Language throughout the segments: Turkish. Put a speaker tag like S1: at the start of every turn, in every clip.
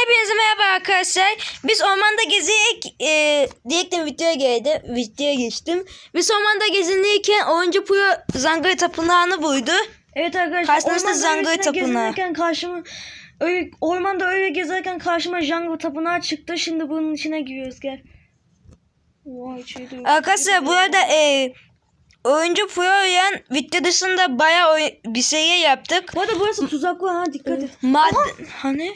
S1: Hepinize merhaba arkadaşlar. Biz ormanda gezerek e, diyektim videoya geldi. Videoya geçtim. Biz ormanda gezinirken oyuncu Puyo Zangara Tapınağı'nı buydu.
S2: Evet arkadaşlar.
S1: Karşınızda
S2: ormanda
S1: Zangara Tapınağı.
S2: karşıma öyle, ormanda öyle gezerken karşıma Zangara Tapınağı çıktı. Şimdi bunun içine giriyoruz gel. Vay şey de-
S1: Arkadaşlar bu arada e, oyuncu Puyo'yan video dışında bayağı bir şey yaptık.
S2: Bu arada burası tuzak var ha dikkat et.
S1: Mad hani?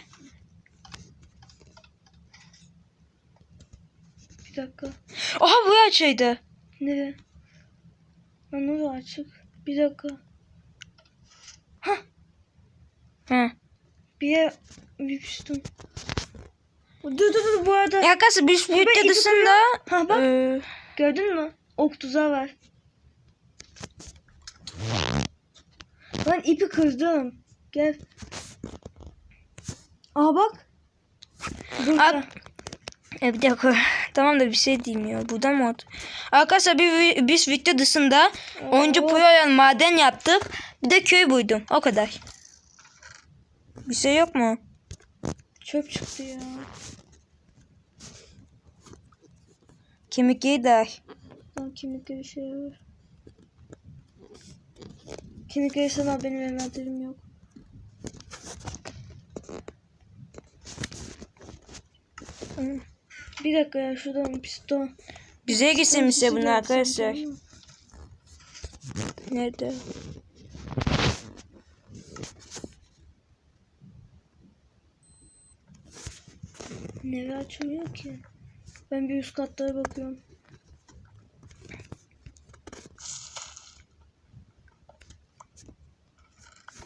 S2: Bir dakika.
S1: Oha bu açıydı.
S2: Lan orada açık. Bir dakika.
S1: Hı.
S2: Bir yer üstüm. Dur dur dur bu arada.
S1: Biz
S2: Burada
S1: video
S2: ipi
S1: dışında
S2: Ha bak
S1: e,
S2: gördün mü? Ok tuzağı var. Ben ipi kırdım. Gel. Aa bak. Burada.
S1: Ab- E bir dakika. Tamam da bir şey diyeyim ya. Burada mı oldu? Arkadaşlar bir, biz video dışında oyuncu
S2: Oo.
S1: Puyo'ya maden yaptık. Bir de köy buydum. O kadar. Bir şey yok mu?
S2: Çöp çıktı ya.
S1: Kemik gider.
S2: Lan kimlikleri şey var. Kimlikleri sana benim envanterim yok.
S1: Hı.
S2: Bir dakika ya şuradan piston.
S1: Bize gitsin bize
S2: Piston
S1: arkadaşlar. Nerede?
S2: Nere açılmıyor ki? Ben bir üst katlara bakıyorum.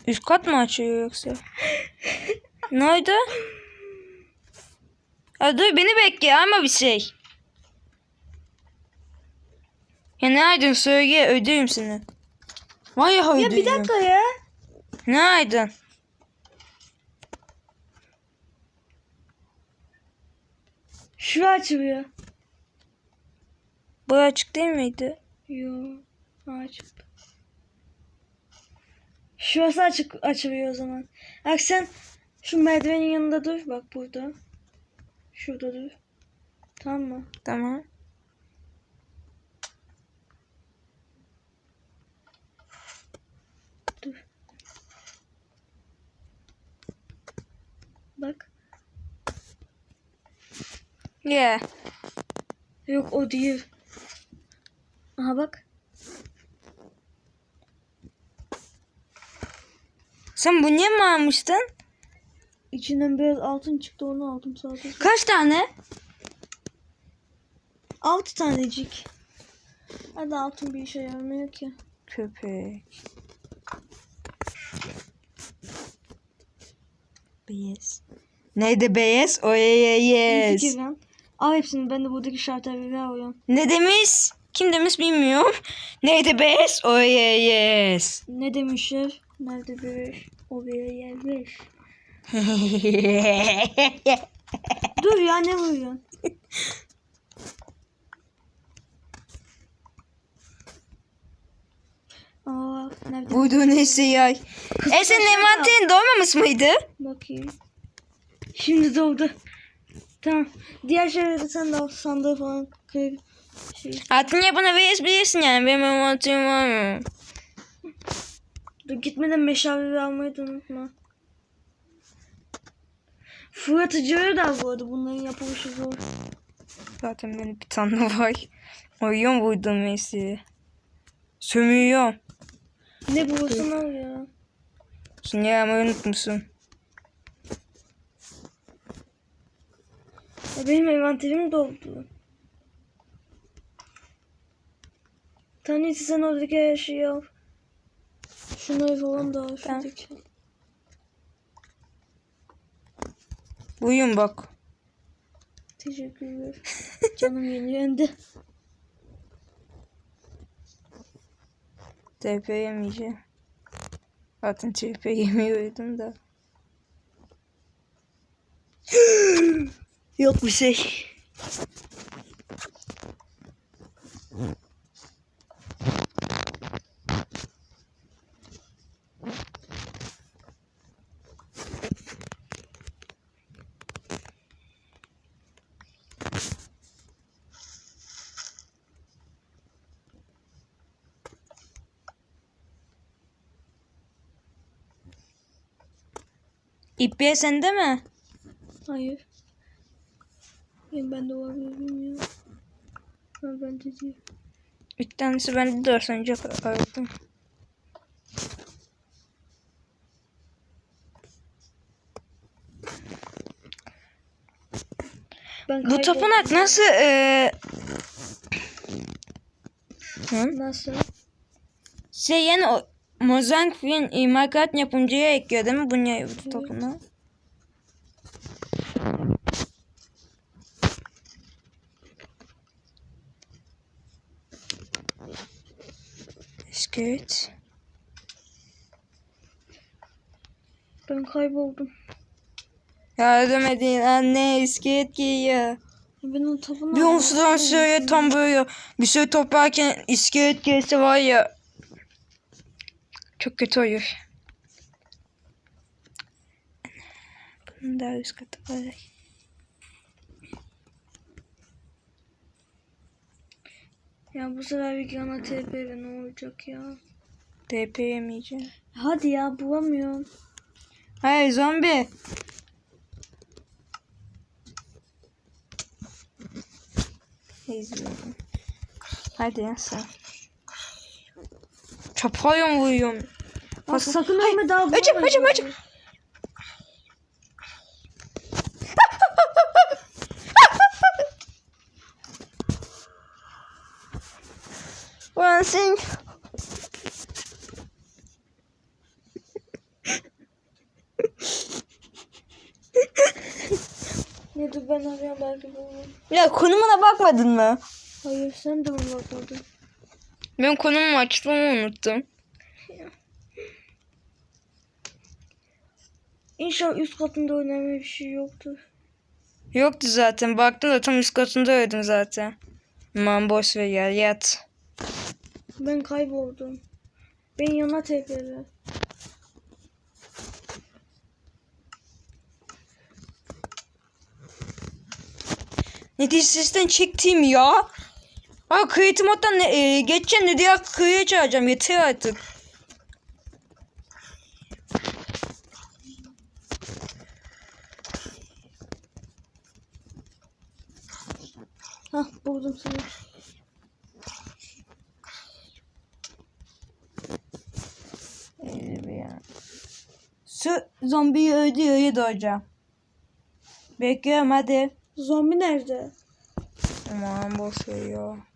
S1: Üst kat mı açıyor yoksa? ne oldu? Ya dur beni bekle ama bir şey. Ya ne aydın söyle ödeyim seni. Vay ya
S2: Ya bir dakika ya.
S1: Ne aydın?
S2: Şu açılıyor.
S1: Bu açık değil miydi?
S2: Yo. Açık. Şurası açık açılıyor o zaman. Bak sen şu merdivenin yanında dur. Bak burada. Şurada dur. Tamam mı?
S1: Tamam.
S2: Dur. Bak.
S1: Yeah.
S2: Yok o değil. Aha bak.
S1: Sen bu niye mi almıştın?
S2: İçinden biraz altın çıktı onu aldım sadece.
S1: Kaç tane?
S2: Altı tanecik. Hadi altın bir işe yaramıyor ki.
S1: Köpek. Beyaz. Neydi beyaz? O ye
S2: İyi
S1: yes.
S2: Al hepsini ben de buradaki şartları alıyorum.
S1: Ne demiş? Kim demiş bilmiyorum. Neydi beyaz? O ye yes.
S2: Ne demişler? Nerede bir o bir yer beş. Dur ya ne vuruyorsun? Aa, nerede?
S1: Buydu neyse yay. E senin envanterin doğmamış mıydı?
S2: Bakayım. Şimdi doğdu. Tamam. Diğer şeyleri sen de al. Sandığı falan kır. Şey.
S1: Artık niye bana verebilirsin yani. Benim envanterim var mı?
S2: Dur gitmeden meşaleleri almayı da unutma. Fırlatıcıları da al bu arada. Bunların yapılışı zor.
S1: Zaten benim bir tane var. Oyun buydum neyse. Sömürüyorum.
S2: Ne bulursan al ya.
S1: Sen yağmayı unutmuşsun.
S2: ya benim envanterim doldu. Tanrısı sen oradaki her şeyi al. Şunları falan da al. Şuradaki.
S1: Buyurun bak.
S2: Teşekkürler. Canım yenilendi.
S1: TP yemeyeceğim. Zaten TP yemiyordum da. Yok bir şey. İpbiye sende mi?
S2: Hayır. Ya ben de olabilir bilmiyorum. Ha ben de değil.
S1: Bir tanesi bende de var önce aradım.
S2: Ben
S1: Bu tapınak nasıl eee Hı?
S2: Nasıl?
S1: Şey yani o Mozart film imar kart yapımcıya ekliyor değil mi bu ne bu tapınağı? İskelet.
S2: Ben kayboldum.
S1: Yardım edin anne iskelet giyiyor.
S2: Ben o tapınağı...
S1: Bir onsudan söyle tam böyle bir şey toplarken iskelet gelse var ya. Çok kötü olur. Bunun daha üst katı var.
S2: Ya bu sefer bir yana TP'de ne olacak ya?
S1: TP yemeyeceğim.
S2: Hadi ya bulamıyorum.
S1: Hayır zombi. İzliyorum. Hadi ya sen. Çapayla vuruyorum.
S2: Bak sakın ölme daha
S1: Acım
S2: bulamayız
S1: acım
S2: yani.
S1: acım. Ulan sen
S2: Ne dur ben arıyorum belki bulurum.
S1: ya konumuna bakmadın mı?
S2: Hayır sen de bakmadın?
S1: Ben konumumu açtığımı unuttum.
S2: İnşallah üst katında önemli bir şey yoktur.
S1: Yoktu zaten. Baktım da tam üst katında öldüm zaten. Aman boş ver ya yat.
S2: Ben kayboldum. Ben yana TP'de.
S1: Neticesinden çektiğim ya. Aa kreatif moddan ne, e, geçeceğim ne diye kıyıya çağıracağım. Yeter artık.
S2: Hah buldum seni.
S1: Ee. Şu zombiyi öldürüyor doğacağım. Bekliyorum hadi.
S2: Zombi nerede?
S1: Aman boş ver ya.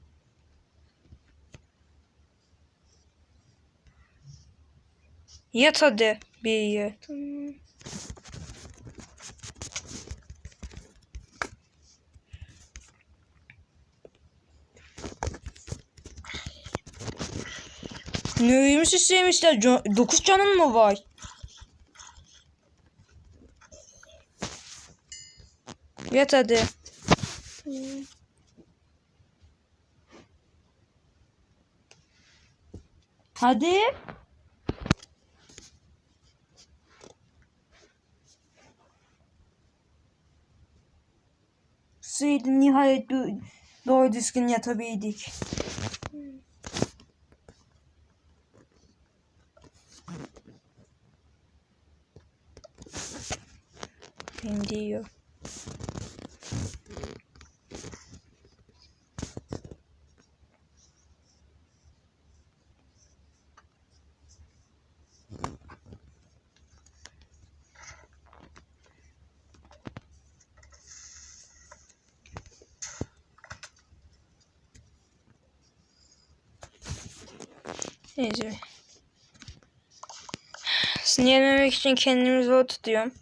S1: Yat hadi bir iyi.
S2: Tamam.
S1: Ne uyumuş istemişler. 9 canın mı var? Yat hadi. Hadi. Seydi nihayet do- doğru düzgün yatabildik. Benim diyor. Neyse. Sinirlenmemek için kendimi zor tutuyorum.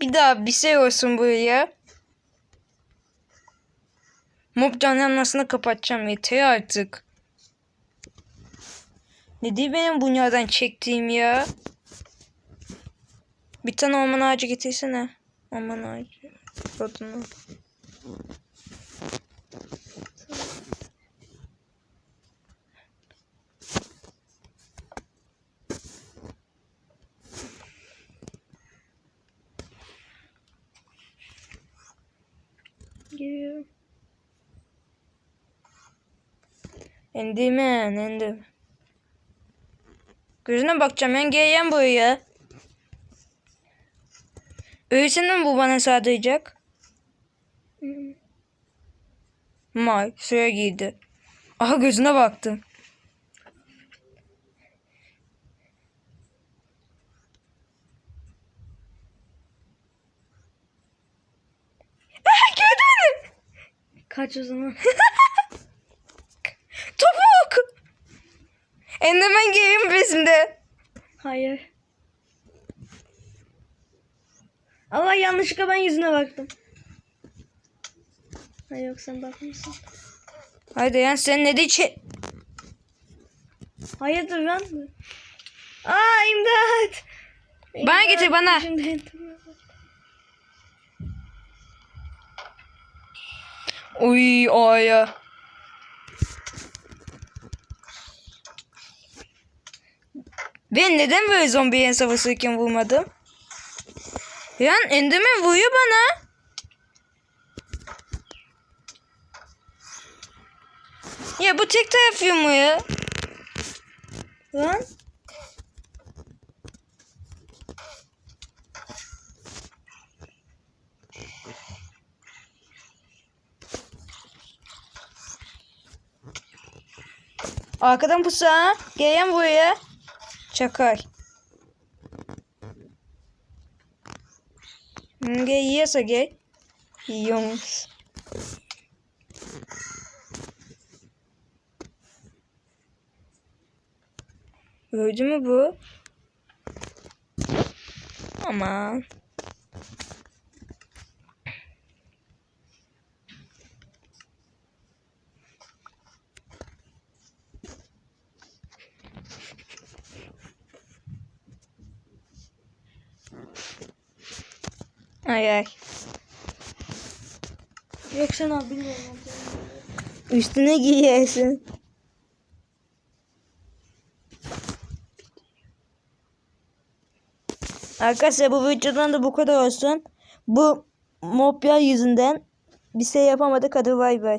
S1: Bir daha bir şey olsun buraya. Mob canlanmasını kapatacağım yeter artık. Ne diye benim bunlardan çektiğim ya? Bir tane orman ağacı getirsene. Orman ağacı. Odunu. Endimen, endim. Gözüne bakacağım ben geleceğim buraya. Öylesine mi bu bana sağlayacak? May suya girdi. Aha gözüne baktım.
S2: Kaç o zaman.
S1: Enderman geliyor mu peşimde?
S2: Hayır. Allah yanlışlıkla ben yüzüne baktım. Ha yok sen bakmışsın.
S1: Haydi yan sen ne diye
S2: Hayırdır lan? Aa imdat.
S1: Bana
S2: İmdat,
S1: getir, bana. Uy aya. Ben neden böyle zombiye savaşırken vurmadım? Yan Enderman vuruyor bana. Ya bu tek taraf yumuyor.
S2: Lan.
S1: Arkadan pusa. Gelen buraya. Çakar. Hmm, Gel yiyorsa gel. Yiyormuş. Öldü mü bu? Aman. Ay ay.
S2: Yok sen al bilmiyorum.
S1: Üstüne giyiyorsun. Arkadaşlar bu videodan da bu kadar olsun. Bu mopya yüzünden bir şey yapamadık. Hadi bay bay.